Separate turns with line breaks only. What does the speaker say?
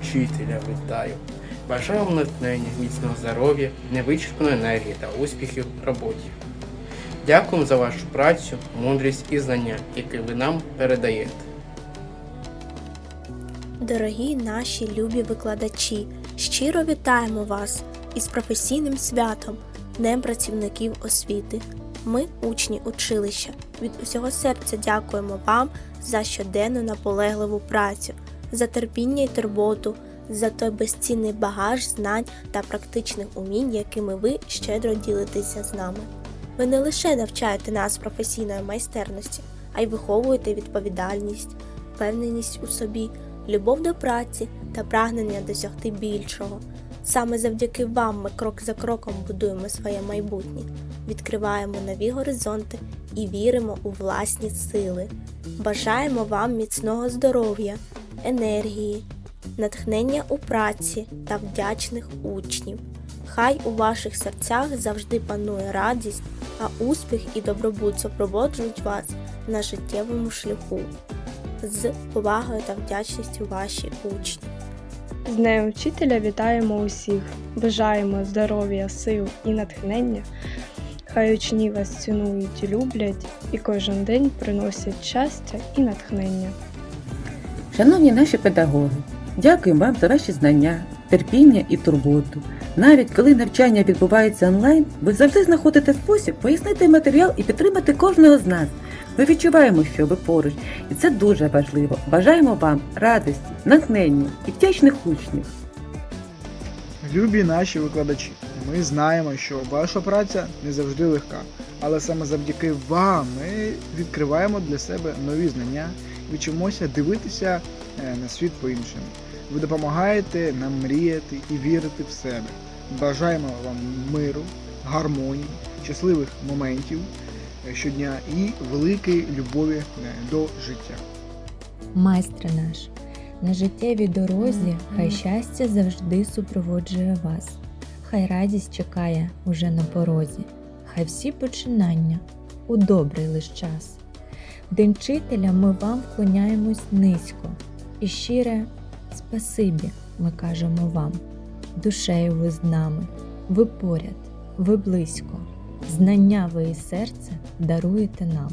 вчителя вітаю. Бажаю вам натхнення, міцного здоров'я, невичерпної енергії та успіхів в роботі. Дякуємо за вашу працю, мудрість і знання, які ви нам передаєте.
Дорогі наші любі викладачі, щиро вітаємо вас із професійним святом, Днем працівників освіти. Ми, учні училища, від усього серця дякуємо вам за щоденну наполегливу працю, за терпіння і турботу, за той безцінний багаж знань та практичних умінь, якими ви щедро ділитеся з нами. Ви не лише навчаєте нас професійної майстерності, а й виховуєте відповідальність, впевненість у собі, любов до праці та прагнення досягти більшого. Саме завдяки вам ми крок за кроком будуємо своє майбутнє, відкриваємо нові горизонти і віримо у власні сили. Бажаємо вам міцного здоров'я, енергії, натхнення у праці та вдячних учнів. Хай у ваших серцях завжди панує радість, а успіх і добробут супроводжують вас на життєвому шляху. З повагою та вдячністю ваші учні.
З Днем вчителя вітаємо усіх, бажаємо здоров'я, сил і натхнення. Хай учні вас цінують люблять, і кожен день приносять щастя і натхнення.
Шановні наші педагоги, дякуємо вам за ваші знання, терпіння і турботу. Навіть коли навчання відбувається онлайн, ви завжди знаходите спосіб пояснити матеріал і підтримати кожного з нас. Ми відчуваємо, що ви поруч, і це дуже важливо. Бажаємо вам радості, натхнення і вдячних учнів.
Любі наші викладачі, ми знаємо, що ваша праця не завжди легка, але саме завдяки вам ми відкриваємо для себе нові знання вчимося дивитися е, на світ по-іншому. Ви допомагаєте нам мріяти і вірити в себе. Бажаємо вам миру, гармонії, щасливих моментів е, щодня і великої любові е, до життя.
Майстре наш, на життєвій дорозі хай щастя завжди супроводжує вас, хай радість чекає уже на порозі, хай всі починання у добрий лиш час. Денчителя ми вам вклоняємось низько і щире спасибі ми кажемо вам. Душею ви з нами, ви поряд, ви близько, знання ви і серце даруєте нам.